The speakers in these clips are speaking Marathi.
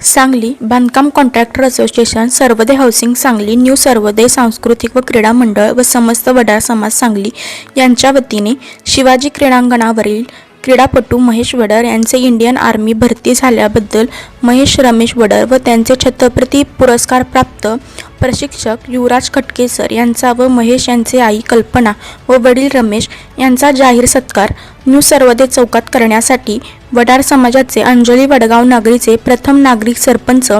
सांगली बांधकाम contractor association Sarvade housing Sangli new Sarvade सांस्कृतिक व क्रीडा मंडळ व समस्त वडार समाज सांगली यांच्या वतीने शिवाजी क्रीडांगणावरील क्रीडापटू महेश वडर यांचे इंडियन आर्मी भरती झाल्याबद्दल महेश रमेश वडर व त्यांचे छत्रपती पुरस्कार प्राप्त प्रशिक्षक युवराज खटकेसर यांचा व महेश यांचे आई कल्पना व वडील रमेश यांचा जाहीर सत्कार न्यू सर्वदे चौकात करण्यासाठी वडार समाजाचे अंजली वडगाव नगरीचे प्रथम नागरिक सरपंच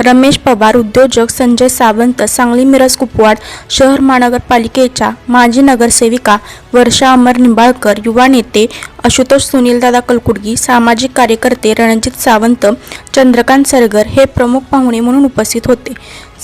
रमेश पवार उद्योजक संजय सावंत सांगली मिरज कुपवाड शहर महानगरपालिकेच्या माजी नगरसेविका वर्षा अमर निंबाळकर युवा नेते आशुतोष सुनीलदादा कलकुडगी सामाजिक कार्यकर्ते रणजित सावंत चंद्रकांत सरगर हे प्रमुख पाहुणे म्हणून उपस्थित होते.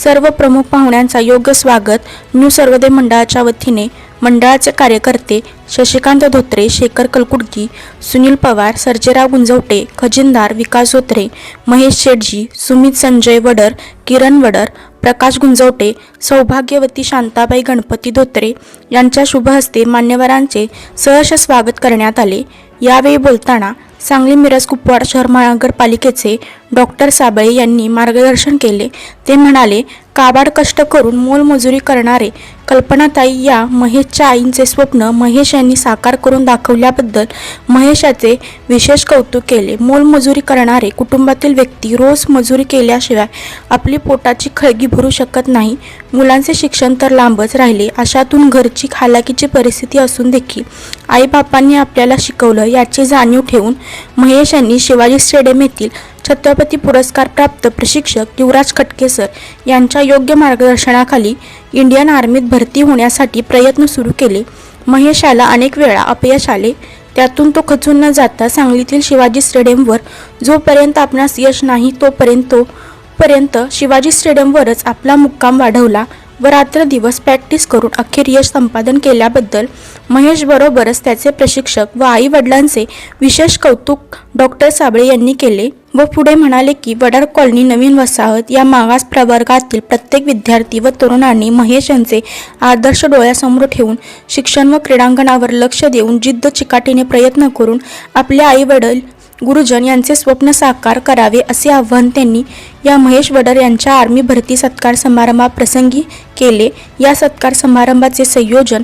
सर्व प्रमुख पाहुण्यांचा योग्य स्वागत न्यू सर्वोदय मंडळाच्या वतीने मंडळाचे कार्यकर्ते शशिकांत धोत्रे शेखर कलकुडकी सुनील पवार सर्जेराव गुंजवटे खजिनदार विकास धोत्रे महेश शेटजी सुमित संजय वडर किरण वडर प्रकाश गुंजवटे सौभाग्यवती शांताबाई गणपती धोत्रे यांच्या शुभ हस्ते मान्यवरांचे सहर्ष स्वागत करण्यात आले. यावेळी बोलताना सांगली मिरज कुपवाड शहर महानगरपालिकेचे डॉक्टर साबळे यांनी मार्गदर्शन केले. ते म्हणाले काबाड कष्ट करून मोलमजुरी करणारे कल्पनाताई या महेशच्या आईंचे स्वप्न महेश यांनी साकार करून दाखवल्याबद्दल महेशाचे विशेष कौतुक केले. मोलमजुरी करणारे कुटुंबातील व्यक्ती रोज मजुरी केल्याशिवाय आपली पोटाची खळगी भरू शकत नाही. मुलांचे शिक्षण तर लांबच राहिले. अशातून घरची खालाकीची परिस्थिती असून देखील आईबापांनी आपल्याला शिकवलं. याची जाणीव ठेवून महेश यांनी शिवाजी स्टेडियम येथील छत्रपती पुरस्कार प्राप्त प्रशिक्षक युवराज खटकेसर यांच्या योग्य मार्गदर्शनाखाली इंडियन आर्मीत भरती होण्यासाठी प्रयत्न सुरू केले. महेशाला अनेक वेळा अपयश आले. त्यातून तो खचून न जाता सांगलीतील शिवाजी स्टेडियमवर जोपर्यंत आपणास यश नाही तोपर्यंत तोपर्यंत शिवाजी स्टेडियमवरच आपला मुक्काम वाढवला. व रात्र दिवस प्रॅक्टिस करून अखेर यश संपादन केल्याबद्दल महेशबरोबरच त्याचे प्रशिक्षक व आई वडिलांचे विशेष कौतुक डॉक्टर साबळे यांनी केले व पुढे म्हणाले की वडार कॉलनी नवीन वसाहत या मागास प्रवर्गातील प्रत्येक विद्यार्थी व तरुणांनी महेश यांचे आदर्श डोळ्यासमोर ठेवून शिक्षण व क्रीडांगणावर लक्ष देऊन जिद्द चिकाटीने प्रयत्न करून आपले आई वडील गुरुजन यांचे स्वप्न साकार करावे असे आवाहन त्यांनी या महेश वडर यांच्या आर्मी भरती सत्कार समारंभाप्रसंगी केले. या सत्कार समारंभाचे संयोजन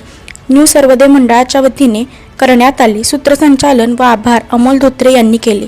न्यू सर्वोदय मंडळाच्या वतीने करण्यात आले. सूत्रसंचालन व आभार अमोल धोत्रे यांनी केले.